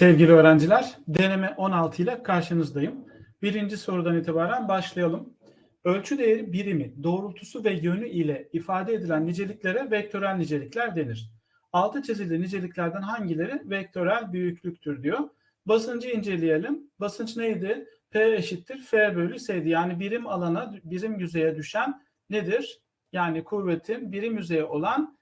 Sevgili öğrenciler, deneme 16 ile karşınızdayım. Birinci sorudan itibaren başlayalım. Ölçü değeri birimi, doğrultusu ve yönü ile ifade edilen niceliklere vektörel nicelikler denir. Altı çizili niceliklerden hangileri vektörel büyüklüktür diyor. Basıncı inceleyelim. Basınç neydi? P eşittir F bölü S'di. Yani birim alana, birim yüzeye düşen nedir? Yani kuvvetin birim yüzeye olan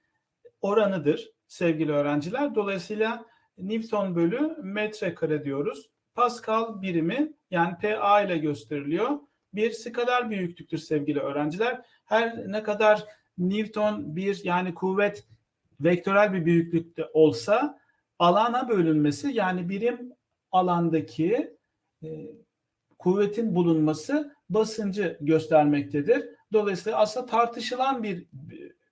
oranıdır sevgili öğrenciler. Dolayısıyla Newton bölü metrekare diyoruz. Pascal birimi yani PA ile gösteriliyor. Bir skalar büyüklüktür sevgili öğrenciler. Her ne kadar Newton bir yani kuvvet vektörel bir büyüklükte olsa alana bölünmesi yani birim alandaki e, kuvvetin bulunması basıncı göstermektedir. Dolayısıyla aslında tartışılan bir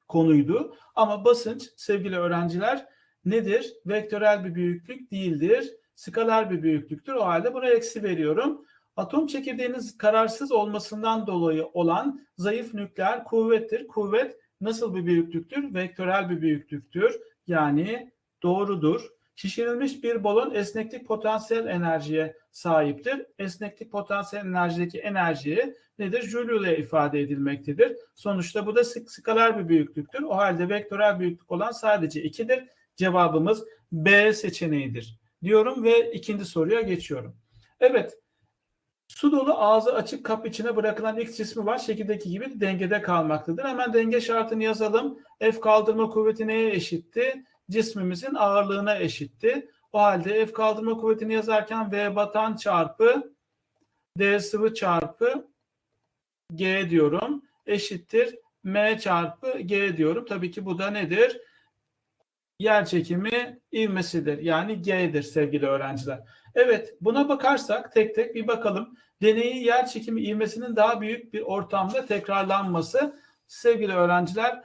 konuydu. Ama basınç sevgili öğrenciler nedir? Vektörel bir büyüklük değildir. Skalar bir büyüklüktür. O halde buraya eksi veriyorum. Atom çekirdeğiniz kararsız olmasından dolayı olan zayıf nükleer kuvvettir. Kuvvet nasıl bir büyüklüktür? Vektörel bir büyüklüktür. Yani doğrudur. Şişirilmiş bir balon esneklik potansiyel enerjiye sahiptir. Esneklik potansiyel enerjideki enerjiyi nedir? Joule ile ifade edilmektedir. Sonuçta bu da skalar bir büyüklüktür. O halde vektörel büyüklük olan sadece 2'dir. Cevabımız B seçeneğidir. Diyorum ve ikinci soruya geçiyorum. Evet. Su dolu ağzı açık kap içine bırakılan X cismi var. Şekildeki gibi dengede kalmaktadır. Hemen denge şartını yazalım. F kaldırma kuvveti neye eşitti? Cismimizin ağırlığına eşitti. O halde F kaldırma kuvvetini yazarken V batan çarpı D sıvı çarpı G diyorum. Eşittir M çarpı G diyorum. Tabii ki bu da nedir? Yer çekimi ivmesidir. Yani G'dir sevgili öğrenciler. Evet buna bakarsak tek tek bir bakalım. Deneyi yer çekimi ivmesinin daha büyük bir ortamda tekrarlanması sevgili öğrenciler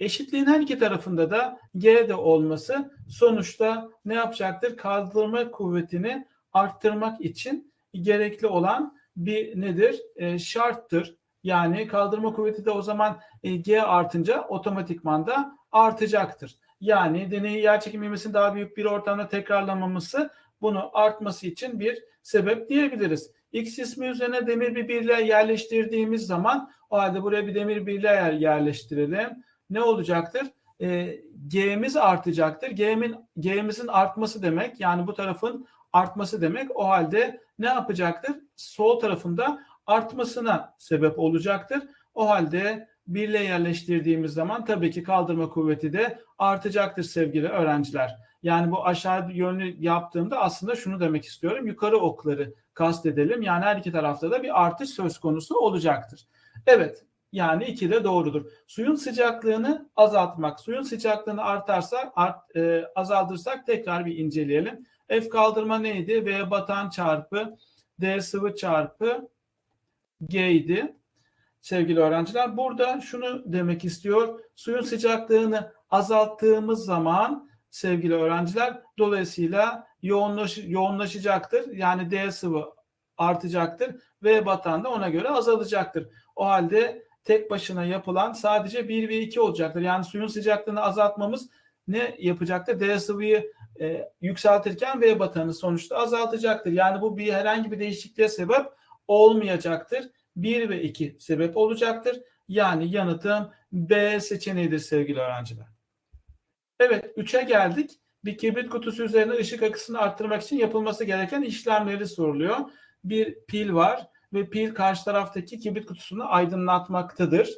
eşitliğin her iki tarafında da G'de olması sonuçta ne yapacaktır? Kaldırma kuvvetini arttırmak için gerekli olan bir nedir? E, şarttır. Yani kaldırma kuvveti de o zaman e, G artınca otomatikman da artacaktır. Yani deneyi yerçekim ivmesinin daha büyük bir ortamda tekrarlamaması bunu artması için bir sebep diyebiliriz. X ismi üzerine demir bir birliğe yerleştirdiğimiz zaman o halde buraya bir demir birliğe yerleştirelim. Ne olacaktır? E, G'miz artacaktır. G'min G'mizin artması demek yani bu tarafın artması demek. O halde ne yapacaktır? Sol tarafında artmasına sebep olacaktır. O halde birle yerleştirdiğimiz zaman tabii ki kaldırma kuvveti de artacaktır sevgili öğrenciler. Yani bu aşağı yönlü yaptığımda aslında şunu demek istiyorum. Yukarı okları kastedelim. Yani her iki tarafta da bir artış söz konusu olacaktır. Evet yani iki de doğrudur. Suyun sıcaklığını azaltmak. Suyun sıcaklığını artarsak, art, e, azaldırsak tekrar bir inceleyelim. F kaldırma neydi? V batan çarpı D sıvı çarpı G idi sevgili öğrenciler. Burada şunu demek istiyor. Suyun sıcaklığını azalttığımız zaman sevgili öğrenciler dolayısıyla yoğunlaş, yoğunlaşacaktır. Yani D sıvı artacaktır ve batan da ona göre azalacaktır. O halde tek başına yapılan sadece 1 ve 2 olacaktır. Yani suyun sıcaklığını azaltmamız ne yapacaktır? D sıvıyı e, yükseltirken V batanı sonuçta azaltacaktır. Yani bu bir herhangi bir değişikliğe sebep olmayacaktır. 1 ve 2 sebep olacaktır. Yani yanıtım B seçeneğidir sevgili öğrenciler. Evet 3'e geldik. Bir kibrit kutusu üzerine ışık akısını arttırmak için yapılması gereken işlemleri soruluyor. Bir pil var ve pil karşı taraftaki kibrit kutusunu aydınlatmaktadır.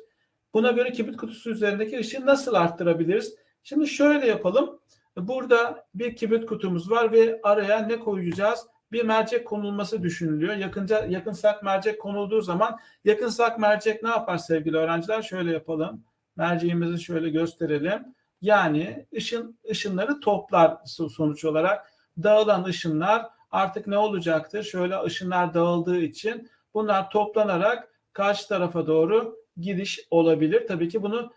Buna göre kibrit kutusu üzerindeki ışığı nasıl arttırabiliriz? Şimdi şöyle yapalım. Burada bir kibrit kutumuz var ve araya ne koyacağız? Bir mercek konulması düşünülüyor. Yakınca yakın sak mercek konulduğu zaman yakın sak mercek ne yapar sevgili öğrenciler? Şöyle yapalım. Merceğimizi şöyle gösterelim. Yani ışın ışınları toplar sonuç olarak. Dağılan ışınlar artık ne olacaktır? Şöyle ışınlar dağıldığı için bunlar toplanarak karşı tarafa doğru gidiş olabilir. Tabii ki bunu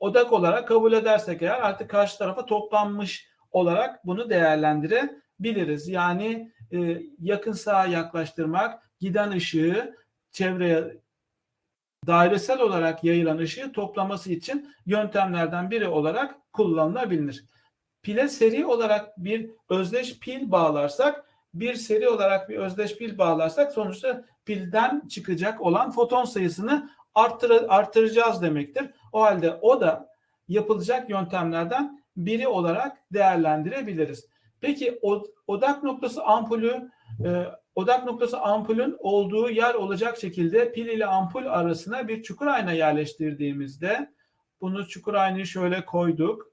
odak olarak kabul edersek eğer artık karşı tarafa toplanmış olarak bunu değerlendirebiliriz. Yani e, yakın sağa yaklaştırmak, giden ışığı çevreye dairesel olarak yayılan ışığı toplaması için yöntemlerden biri olarak kullanılabilir. pile seri olarak bir özdeş pil bağlarsak bir seri olarak bir özdeş pil bağlarsak sonuçta pilden çıkacak olan foton sayısını arttır, artıracağız demektir. O halde o da yapılacak yöntemlerden biri olarak değerlendirebiliriz. Peki odak noktası ampulü e, odak noktası ampulün olduğu yer olacak şekilde pil ile ampul arasına bir çukur ayna yerleştirdiğimizde bunu çukur aynayı şöyle koyduk.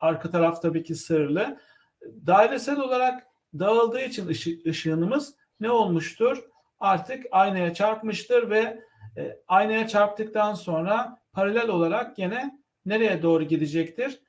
Arka taraf tabii ki sırlı. Dairesel olarak dağıldığı için ışı, ışığımız ne olmuştur? Artık aynaya çarpmıştır ve e, aynaya çarptıktan sonra paralel olarak gene nereye doğru gidecektir?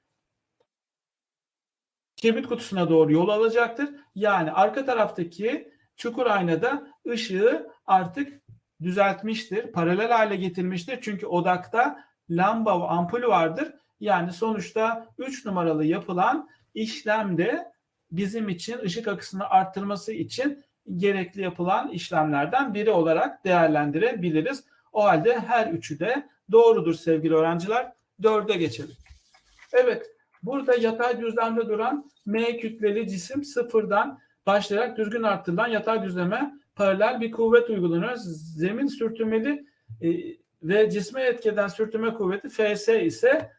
Kibrit kutusuna doğru yol alacaktır. Yani arka taraftaki çukur aynada ışığı artık düzeltmiştir. Paralel hale getirmiştir. Çünkü odakta lamba ve ampul vardır. Yani sonuçta 3 numaralı yapılan işlemde bizim için ışık akısını arttırması için gerekli yapılan işlemlerden biri olarak değerlendirebiliriz. O halde her üçü de doğrudur sevgili öğrenciler. Dörde geçelim. Evet burada yatay düzlemde duran M kütleli cisim sıfırdan başlayarak düzgün arttırılan yatay düzleme paralel bir kuvvet uygulanıyor. Zemin sürtünmeli e, ve cisme etkeden sürtünme kuvveti Fs ise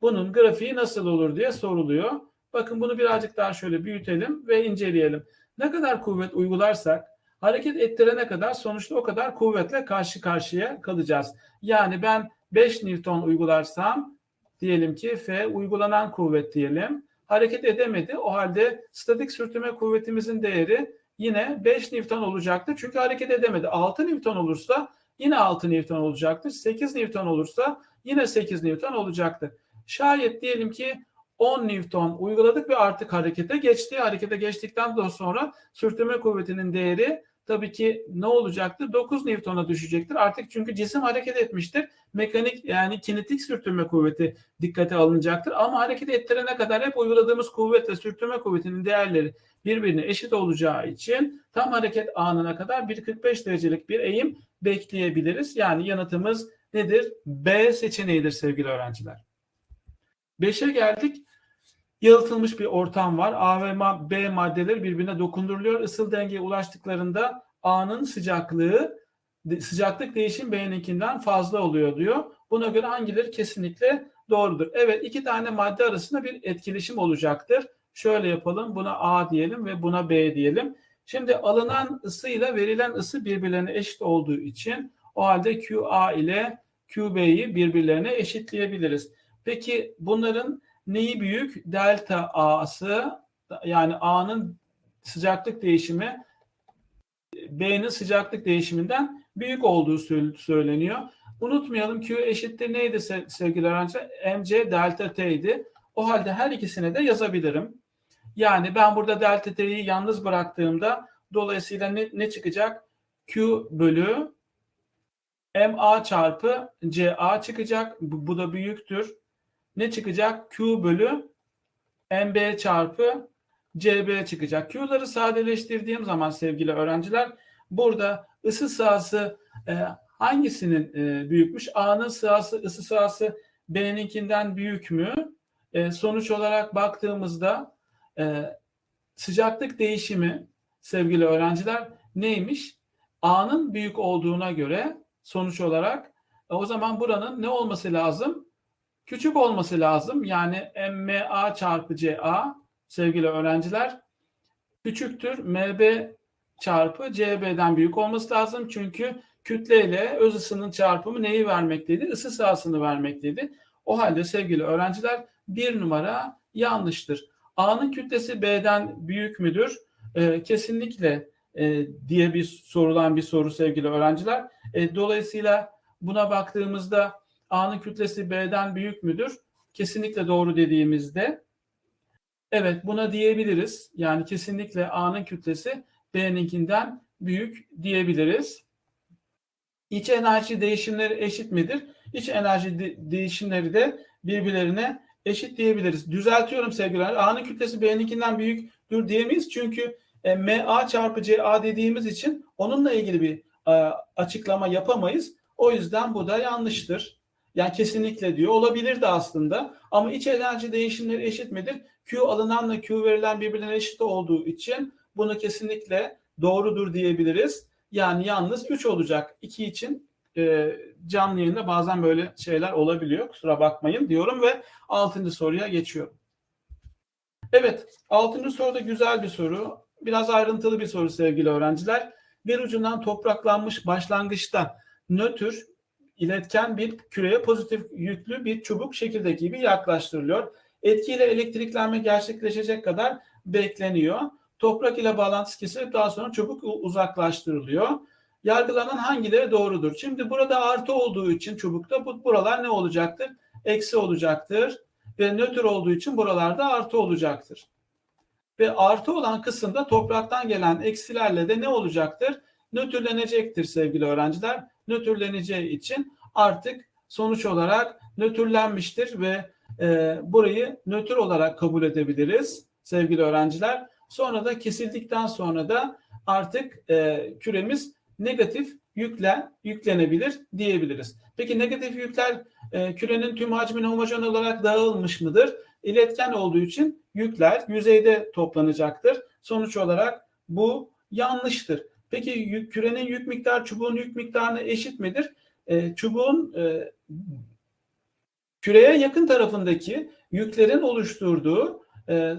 bunun grafiği nasıl olur diye soruluyor. Bakın bunu birazcık daha şöyle büyütelim ve inceleyelim. Ne kadar kuvvet uygularsak hareket ettirene kadar sonuçta o kadar kuvvetle karşı karşıya kalacağız. Yani ben 5 Newton uygularsam diyelim ki F uygulanan kuvvet diyelim. Hareket edemedi. O halde statik sürtünme kuvvetimizin değeri yine 5 Newton olacaktır. Çünkü hareket edemedi. 6 Newton olursa yine 6 Newton olacaktır. 8 Newton olursa yine 8 Newton olacaktır. Şayet diyelim ki 10 Newton uyguladık ve artık harekete geçti. Harekete geçtikten sonra sürtünme kuvvetinin değeri tabii ki ne olacaktır? 9 Newton'a düşecektir. Artık çünkü cisim hareket etmiştir. Mekanik yani kinetik sürtünme kuvveti dikkate alınacaktır. Ama hareket ettirene kadar hep uyguladığımız kuvvet ve sürtünme kuvvetinin değerleri birbirine eşit olacağı için tam hareket anına kadar 1.45 derecelik bir eğim bekleyebiliriz. Yani yanıtımız nedir? B seçeneğidir sevgili öğrenciler. 5'e geldik. Yalıtılmış bir ortam var. A ve B maddeleri birbirine dokunduruluyor. Isıl dengeye ulaştıklarında A'nın sıcaklığı sıcaklık değişim B'ninkinden fazla oluyor diyor. Buna göre hangileri kesinlikle doğrudur? Evet iki tane madde arasında bir etkileşim olacaktır. Şöyle yapalım. Buna A diyelim ve buna B diyelim. Şimdi alınan ısı ile verilen ısı birbirlerine eşit olduğu için o halde QA ile QB'yi birbirlerine eşitleyebiliriz. Peki bunların neyi büyük? Delta A'sı yani A'nın sıcaklık değişimi B'nin sıcaklık değişiminden büyük olduğu söyleniyor. Unutmayalım Q eşittir neydi sevgili öğrenciler? MC delta T idi. O halde her ikisine de yazabilirim. Yani ben burada delta T'yi yalnız bıraktığımda dolayısıyla ne, ne çıkacak? Q bölü MA çarpı CA çıkacak. Bu, bu da büyüktür ne çıkacak? Q bölü MB çarpı CB çıkacak. Q'ları sadeleştirdiğim zaman sevgili öğrenciler burada ısı sahası e, hangisinin e, büyükmüş? A'nın sahası, ısı sahası B'ninkinden büyük mü? E, sonuç olarak baktığımızda e, sıcaklık değişimi sevgili öğrenciler neymiş? A'nın büyük olduğuna göre sonuç olarak e, o zaman buranın ne olması lazım? Küçük olması lazım. Yani MA çarpı CA sevgili öğrenciler küçüktür. MB çarpı CB'den büyük olması lazım. Çünkü kütle ile öz ısının çarpımı neyi vermekteydi? Isı sahasını vermekteydi. O halde sevgili öğrenciler bir numara yanlıştır. A'nın kütlesi B'den büyük müdür? Ee, kesinlikle e, diye bir sorulan bir soru sevgili öğrenciler. E, dolayısıyla buna baktığımızda A'nın kütlesi B'den büyük müdür? Kesinlikle doğru dediğimizde evet buna diyebiliriz. Yani kesinlikle A'nın kütlesi B'ninkinden büyük diyebiliriz. İç enerji değişimleri eşit midir? İç enerji de- değişimleri de birbirlerine eşit diyebiliriz. Düzeltiyorum sevgiler. A'nın kütlesi B'ninkinden büyüktür diyemeyiz. Çünkü e, MA çarpı CA dediğimiz için onunla ilgili bir e, açıklama yapamayız. O yüzden bu da yanlıştır. Yani kesinlikle diyor. Olabilir de aslında. Ama iç enerji değişimleri eşit midir? Q alınanla Q verilen birbirine eşit olduğu için bunu kesinlikle doğrudur diyebiliriz. Yani yalnız 3 olacak. 2 için e, canlı yayında bazen böyle şeyler olabiliyor. Kusura bakmayın diyorum ve 6. soruya geçiyorum. Evet, 6. soruda güzel bir soru. Biraz ayrıntılı bir soru sevgili öğrenciler. Bir ucundan topraklanmış başlangıçta nötr iletken bir küreye pozitif yüklü bir çubuk şekildeki gibi yaklaştırılıyor. Etkiyle elektriklenme gerçekleşecek kadar bekleniyor. Toprak ile bağlantısı kesilip daha sonra çubuk uzaklaştırılıyor. Yargılanan hangileri doğrudur? Şimdi burada artı olduğu için çubukta bu buralar ne olacaktır? Eksi olacaktır. Ve nötr olduğu için buralarda artı olacaktır. Ve artı olan kısımda topraktan gelen eksilerle de ne olacaktır? Nötrlenecektir sevgili öğrenciler. Nötrleneceği için artık sonuç olarak nötrlenmiştir ve e, burayı nötr olarak kabul edebiliriz sevgili öğrenciler. Sonra da kesildikten sonra da artık e, küremiz negatif yükle yüklenebilir diyebiliriz. Peki negatif yükler e, kürenin tüm hacmine homojen olarak dağılmış mıdır? İletken olduğu için yükler yüzeyde toplanacaktır. Sonuç olarak bu yanlıştır. Peki yük, kürenin yük miktarı çubuğun yük miktarına eşit midir? E, çubuğun e, küreye yakın tarafındaki yüklerin oluşturduğu e,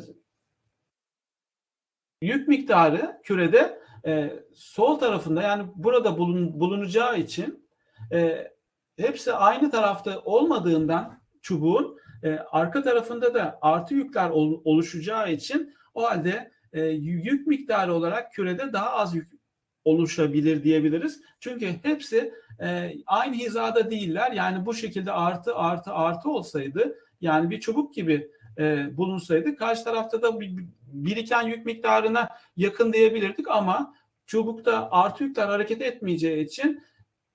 yük miktarı kürede e, sol tarafında yani burada bulun, bulunacağı için e, hepsi aynı tarafta olmadığından çubuğun e, arka tarafında da artı yükler ol, oluşacağı için o halde e, yük miktarı olarak kürede daha az yük oluşabilir diyebiliriz. Çünkü hepsi e, aynı hizada değiller. Yani bu şekilde artı artı artı olsaydı yani bir çubuk gibi e, bulunsaydı karşı tarafta da bir, biriken yük miktarına yakın diyebilirdik ama çubukta artı yükler hareket etmeyeceği için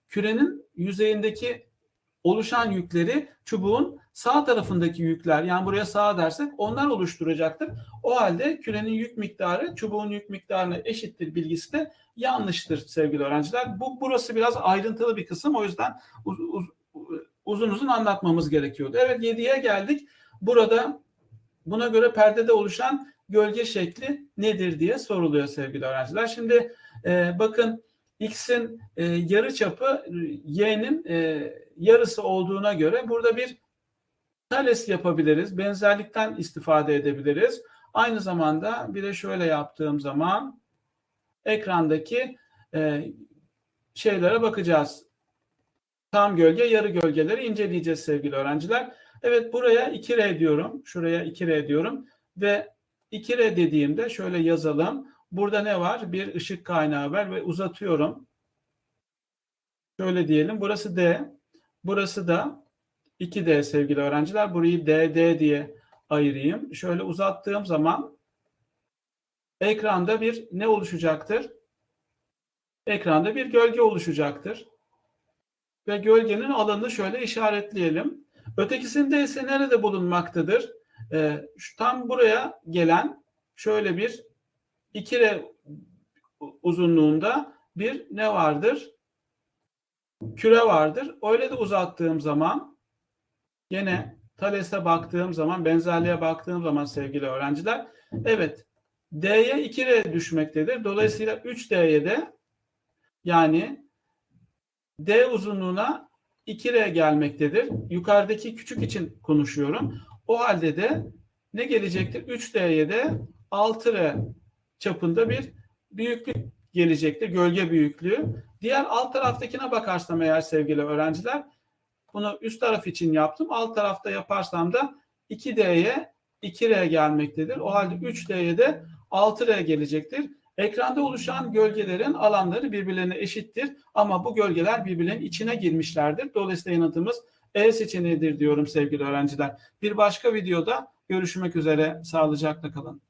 kürenin yüzeyindeki oluşan yükleri çubuğun sağ tarafındaki yükler yani buraya sağ dersek onlar oluşturacaktır. O halde kürenin yük miktarı çubuğun yük miktarına eşittir bilgisi de yanlıştır sevgili öğrenciler. Bu burası biraz ayrıntılı bir kısım o yüzden uz, uz, uzun uzun anlatmamız gerekiyordu. Evet 7'ye geldik. Burada buna göre perdede oluşan gölge şekli nedir diye soruluyor sevgili öğrenciler. Şimdi e, bakın x'in e, yarı çapı y'nin e, yarısı olduğuna göre burada bir Thales yapabiliriz. Benzerlikten istifade edebiliriz. Aynı zamanda bir de şöyle yaptığım zaman ekrandaki e, şeylere bakacağız. Tam gölge, yarı gölgeleri inceleyeceğiz sevgili öğrenciler. Evet buraya 2R diyorum. Şuraya 2R diyorum. Ve 2R dediğimde şöyle yazalım. Burada ne var? Bir ışık kaynağı var ve uzatıyorum. Şöyle diyelim. Burası D. Burası da 2D sevgili öğrenciler. Burayı DD diye ayırayım. Şöyle uzattığım zaman ekranda bir ne oluşacaktır? Ekranda bir gölge oluşacaktır. Ve gölgenin alanını şöyle işaretleyelim. Ötekisinde ise nerede bulunmaktadır? Ee, şu tam buraya gelen şöyle bir 2R uzunluğunda bir ne vardır? Küre vardır. Öyle de uzattığım zaman yine Thales'e baktığım zaman, benzerliğe baktığım zaman sevgili öğrenciler, evet D'ye 2R düşmektedir. Dolayısıyla 3D'ye de yani D uzunluğuna 2R gelmektedir. Yukarıdaki küçük için konuşuyorum. O halde de ne gelecektir? 3D'ye de 6R çapında bir büyüklük gelecektir. Gölge büyüklüğü. Diğer alt taraftakine bakarsam eğer sevgili öğrenciler bunu üst taraf için yaptım. Alt tarafta yaparsam da 2D'ye 2R gelmektedir. O halde 3D'ye de 6R gelecektir. Ekranda oluşan gölgelerin alanları birbirlerine eşittir ama bu gölgeler birbirlerinin içine girmişlerdir. Dolayısıyla yanıtımız E seçeneğidir diyorum sevgili öğrenciler. Bir başka videoda görüşmek üzere. Sağlıcakla kalın.